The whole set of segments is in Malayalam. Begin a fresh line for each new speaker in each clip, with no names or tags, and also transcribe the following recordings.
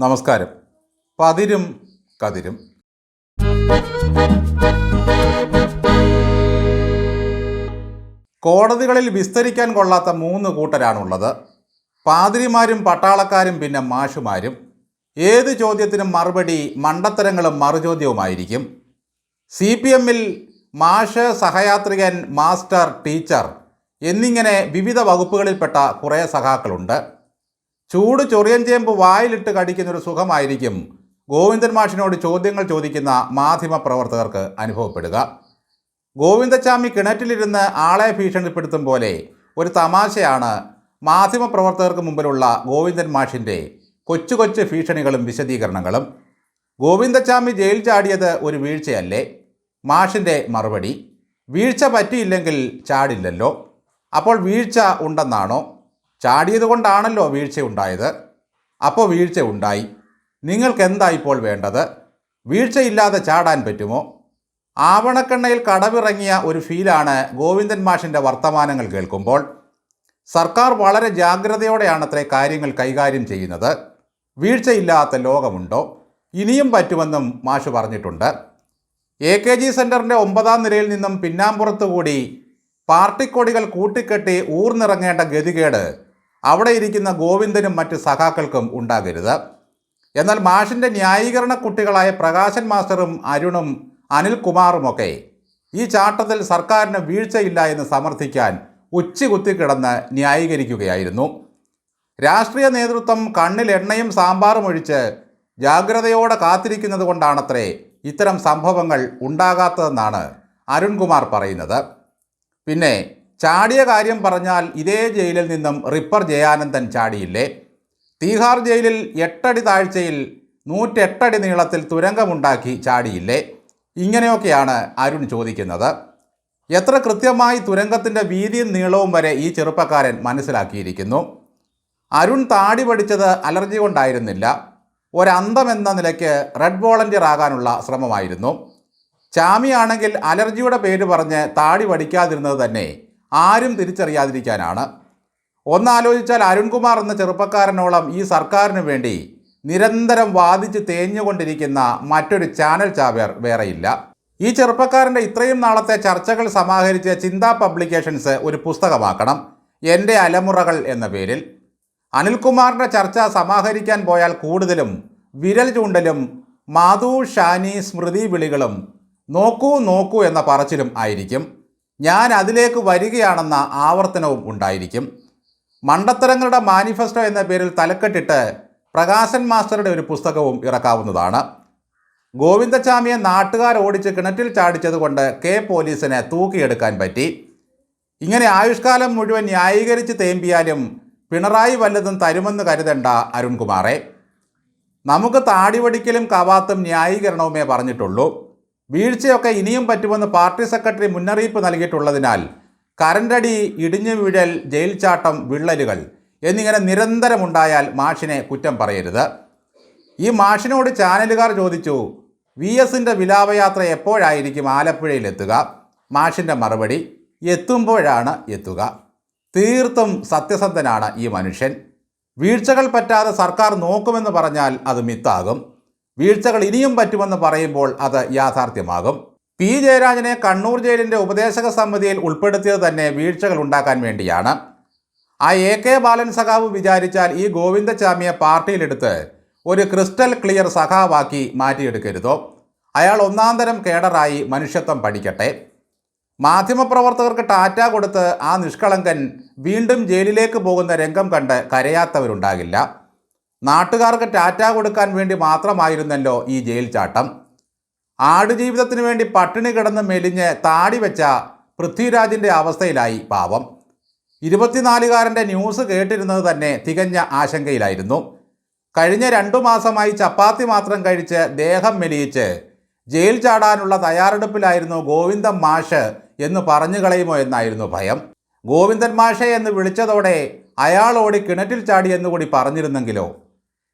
നമസ്കാരം. പതിരും കതിരും. കോടതികളിൽ വിസ്തരിക്കാൻ കൊള്ളാത്ത മൂന്ന് കൂട്ടരാണുള്ളത്. പാതിരിമാരും പട്ടാളക്കാരും പിന്നെ മാഷുമാരും. ഏത് ചോദ്യത്തിനും മറുപടി മണ്ടത്തരങ്ങളും മറുചോദ്യവുമായിരിക്കും. സി പി എമ്മിൽ മാഷ് സഹയാത്രികൻ മാസ്റ്റർ ടീച്ചർ എന്നിങ്ങനെ വിവിധ വകുപ്പുകളിൽപ്പെട്ട കുറേ സഖാക്കളുണ്ട്. ചൂട് ചൊറിയൻ ചേമ്പ് വായിലിട്ട് കടിക്കുന്നൊരു സുഖമായിരിക്കും. ഗോവിന്ദൻ മാഷിനോട് ചോദ്യങ്ങൾ ചോദിക്കുന്ന മാധ്യമ പ്രവർത്തകർക്ക് അനുഭവപ്പെടുക. ഗോവിന്ദച്ചാമി കിണറ്റിലിരുന്ന് ആളെ ഭീഷണിപ്പെടുത്തും പോലെ ഒരു തമാശയാണ് മാധ്യമ പ്രവർത്തകർക്ക് മുമ്പിലുള്ള ഗോവിന്ദൻ മാഷിന്റെ കൊച്ചു കൊച്ചു ഭീഷണികളും വിശദീകരണങ്ങളും. ഗോവിന്ദച്ചാമി ജയിൽ ചാടിയത് ഒരു വീഴ്ചയല്ലേ? മാഷിന്റെ മറുപടി വീഴ്ച പറ്റിയില്ലെങ്കിൽ ചാടില്ലല്ലോ. അപ്പോൾ വീഴ്ച ഉണ്ടെന്നാണോ? ചാടിയത് കൊണ്ടാണല്ലോ വീഴ്ച ഉണ്ടായത്. അപ്പോൾ വീഴ്ച ഉണ്ടായി. നിങ്ങൾക്ക് എന്താ വേണ്ടത്? വീഴ്ചയില്ലാതെ ചാടാൻ പറ്റുമോ? ആവണക്കെണ്ണയിൽ കടവിറങ്ങിയ ഒരു ഫീലാണ് ഗോവിന്ദൻ മാഷിന്റെ വർത്തമാനങ്ങൾ കേൾക്കുമ്പോൾ. സർക്കാർ വളരെ ജാഗ്രതയോടെയാണ് അത്രേ കാര്യങ്ങൾ കൈകാര്യം ചെയ്യുന്നത്. വീഴ്ചയില്ലാത്ത ലോകമുണ്ടോ? ഇനിയും പറ്റുമെന്നും മാഷ് പറഞ്ഞിട്ടുണ്ട്. എ കെ ജി സെന്ററിന്റെ ഒമ്പതാം നിലയിൽ നിന്നും പിന്നാമ്പുറത്തുകൂടി പാർട്ടിക്കൊടികൾ കൂട്ടിക്കെട്ടി ഊർന്നിറങ്ങേണ്ട ഗതികേട് അവിടെ ഇരിക്കുന്ന ഗോവിന്ദനും മറ്റ് സഖാക്കൾക്കും ഉണ്ടാകരുത്. എന്നാൽ മാഷിന്റെ ന്യായീകരണ കുട്ടികളായ പ്രകാശൻ മാസ്റ്ററും അരുണും അനിൽകുമാറുമൊക്കെ ഈ ചാട്ടത്തിൽ സർക്കാരിന് വീഴ്ചയില്ല എന്ന് സമർത്ഥിക്കാൻ ഉച്ചകുത്തിക്കിടന്ന് ന്യായീകരിക്കുകയായിരുന്നു. രാഷ്ട്രീയ നേതൃത്വം കണ്ണിൽ എണ്ണയും സാമ്പാറും ഒഴിച്ച് ജാഗ്രതയോടെ കാത്തിരിക്കുന്നത് കൊണ്ടാണത്രേ ഇത്തരം സംഭവങ്ങൾ ഉണ്ടാകാത്തതെന്നാണ് അരുൺകുമാർ പറയുന്നത്. പിന്നെ ചാടിയ കാര്യം പറഞ്ഞാൽ ഇതേ ജയിലിൽ നിന്നും റിപ്പർ ജയാനന്ദൻ ചാടിയില്ലേ? തീഹാർ ജയിലിൽ എട്ടടി താഴ്ചയിൽ നൂറ്റെട്ടടി നീളത്തിൽ തുരങ്കമുണ്ടാക്കി ചാടിയില്ലേ? ഇങ്ങനെയൊക്കെയാണ് അരുൺ ചോദിക്കുന്നത്. എത്ര കൃത്യമായി തുരങ്കത്തിന്റെ വീതിയും നീളവും വരെ ഈ ചെറുപ്പക്കാരൻ മനസ്സിലാക്കിയിരിക്കുന്നു? അരുൺ താടി പഠിച്ചത് അലർജി കൊണ്ടായിരുന്നില്ല. ഒരന്തം എന്ന നിലയ്ക്ക് റെഡ് വോളണ്ടിയർ ആകാനുള്ള ശ്രമമായിരുന്നു. ചാമിയാണെങ്കിൽ അലർജിയുടെ പേര് പറഞ്ഞ് താടി പഠിക്കാതിരുന്നത് തന്നെ ആരും തിരിച്ചറിയാതിരിക്കാനാണ്. ഒന്നാലോചിച്ചാൽ അരുൺകുമാർ എന്ന ചെറുപ്പക്കാരനോളം ഈ സർക്കാരിന് വേണ്ടി നിരന്തരം വാദിച്ച് തേഞ്ഞുകൊണ്ടിരിക്കുന്ന മറ്റൊരു ചാനൽ ചാവേർ വേറെയില്ല. ഈ ചെറുപ്പക്കാരന്റെ ഇത്രയും നാളത്തെ ചർച്ചകൾ സമാഹരിച്ച് ചിന്താ പബ്ലിക്കേഷൻസ് ഒരു പുസ്തകമാക്കണം. എന്റെ അലമുറകൾ എന്ന പേരിൽ. അനിൽകുമാറിന്റെ ചർച്ച സമാഹരിക്കാൻ പോയാൽ കൂടുതലും വിരൽ ചൂണ്ടലും മാധു ഷാനി സ്മൃതി വിളികളും നോക്കൂ നോക്കൂ എന്ന പറച്ചിലും ആയിരിക്കും. ഞാൻ അതിലേക്ക് വരികയാണെന്ന ആവർത്തനവും ഉണ്ടായിരിക്കും. മണ്ടത്തരങ്ങളുടെ മാനിഫെസ്റ്റോ എന്ന പേരിൽ തലക്കെട്ടിട്ട് പ്രകാശൻ മാസ്റ്ററുടെ ഒരു പുസ്തകവും ഇറക്കാവുന്നതാണ്. ഗോവിന്ദച്ചാമിയെ നാട്ടുകാർ ഓടിച്ച് കിണറ്റിൽ ചാടിച്ചതുകൊണ്ട് കെ പോലീസിനെ തൂക്കിയെടുക്കാൻ പറ്റി. ഇങ്ങനെ ആയുഷ്കാലം മുഴുവൻ ന്യായീകരിച്ച് തേമ്പിയാലും പിണറായി വല്ലതും തരുമെന്ന് കരുതണ്ട അരുൺകുമാറെ. നമുക്ക് താടിവടിക്കലും കവാത്തും ന്യായീകരണവുമേ പറഞ്ഞിട്ടുള്ളൂ. വീഴ്ചയൊക്കെ ഇനിയും പറ്റുമെന്ന് പാർട്ടി സെക്രട്ടറി മുന്നറിയിപ്പ് നൽകിയിട്ടുള്ളതിനാൽ കരണ്ടടി ഇടിഞ്ഞു വീഴൽ ജയിൽ ചാട്ടം വിള്ളലുകൾ എന്നിങ്ങനെ നിരന്തരമുണ്ടായാൽ മാഷിനെ കുറ്റം പറയരുത്. ഈ മാഷിനോട് ചാനലുകാർ ചോദിച്ചു വി എസിന്റെ വിലാപയാത്ര എപ്പോഴായിരിക്കും ആലപ്പുഴയിലെത്തുക? മാഷിന്റെ മറുപടി എത്തുമ്പോഴാണ് എത്തുക. തീർത്തും സത്യസന്ധനാണ് ഈ മനുഷ്യൻ. വീഴ്ചകൾ പറ്റാതെ സർക്കാർ നോക്കുമെന്ന് പറഞ്ഞാൽ അത് മിത്താകും. വീഴ്ചകൾ ഇനിയും പറ്റുമെന്ന് പറയുമ്പോൾ അത് യാഥാർത്ഥ്യമാകും. പി. ജയരാജനെ കണ്ണൂർ ജയിലിന്റെ ഉപദേശക സമിതിയിൽ ഉൾപ്പെടുത്തിയത് തന്നെ വീഴ്ചകൾ ഉണ്ടാക്കാൻ വേണ്ടിയാണ്. ആ എ കെ ബാലൻ സഖാവ് വിചാരിച്ചാൽ ഈ ഗോവിന്ദചാമിയെ പാർട്ടിയിലെടുത്ത് ഒരു ക്രിസ്റ്റൽ ക്ലിയർ സഖാവാക്കി മാറ്റിയെടുക്കരുതോ? അയാൾ ഒന്നാം തരം കേഡറായി മനുഷ്യത്വം പഠിക്കട്ടെ. മാധ്യമപ്രവർത്തകർക്ക് ടാറ്റ കൊടുത്ത് ആ നിഷ്കളങ്കൻ വീണ്ടും ജയിലിലേക്ക് പോകുന്ന രംഗം കണ്ട് കരയാത്തവരുണ്ടാകില്ല. നാട്ടുകാർക്ക് ടാറ്റ കൊടുക്കാൻ വേണ്ടി മാത്രമായിരുന്നല്ലോ ഈ ജയിൽ ചാട്ടം. ആടുജീവിതത്തിന് വേണ്ടി പട്ടിണി കിടന്ന് മെലിഞ്ഞ് താടി വെച്ച പൃഥ്വിരാജിന്റെ അവസ്ഥയിലായി പാവം. ഇരുപത്തിനാലുകാരന്റെ ന്യൂസ് കേട്ടിരുന്നത് തന്നെ തികഞ്ഞ ആശങ്കയിലായിരുന്നു. കഴിഞ്ഞ രണ്ടു മാസമായി ചപ്പാത്തി മാത്രം കഴിച്ച് ദേഹം മെലിയിച്ച് ജയിൽ ചാടാനുള്ള തയ്യാറെടുപ്പിലായിരുന്നു ഗോവിന്ദൻ മാഷ് എന്ന് പറഞ്ഞു കളയുമോ എന്നായിരുന്നു ഭയം. ഗോവിന്ദൻ മാഷെ എന്ന് വിളിച്ചതോടെ അയാളോടി കിണറ്റിൽ ചാടി എന്നുകൂടി പറഞ്ഞിരുന്നെങ്കിലോ?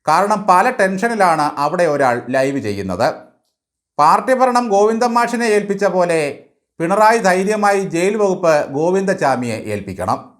കാരണം പല ടെൻഷനിലാണ് അവിടെ ഒരാൾ ലൈവ് ചെയ്യുന്നത്. പാർട്ടി ഭരണം ഗോവിന്ദൻ മാഷിനെ ഏൽപ്പിച്ച പോലെ പിണറായി ധൈര്യമായി ജയിൽ വകുപ്പ് ഗോവിന്ദചാമിയെ ഏൽപ്പിക്കണം.